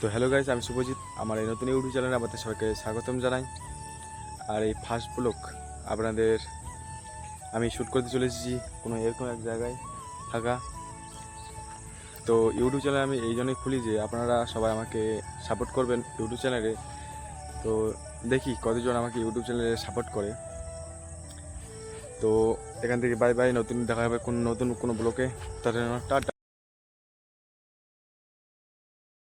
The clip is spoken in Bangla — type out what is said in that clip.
তো হ্যালো গাইস আমি শুভজিৎ। আমার এই নতুন ইউটিউব চ্যানেলে আপনাদের সবাইকে স্বাগতম জানাই। আর এই ফার্স্ট ব্লক আপনাদের আমি শ্যুট করতে চলে এসেছি কোনো এরকম এক জায়গায় থাকা তো ইউটিউব চ্যানেল আমি এই জন্যই খুলি যে আপনারা সবাই আমাকে সাপোর্ট করবেন ইউটিউব চ্যানেলে তো দেখি কতজন আমাকে ইউটিউব চ্যানেলে সাপোর্ট করে। তো এখান থেকে বাই বাই নতুন দেখা হবে কোন নতুন কোনো ব্লকে তাদের জন্য টাটা।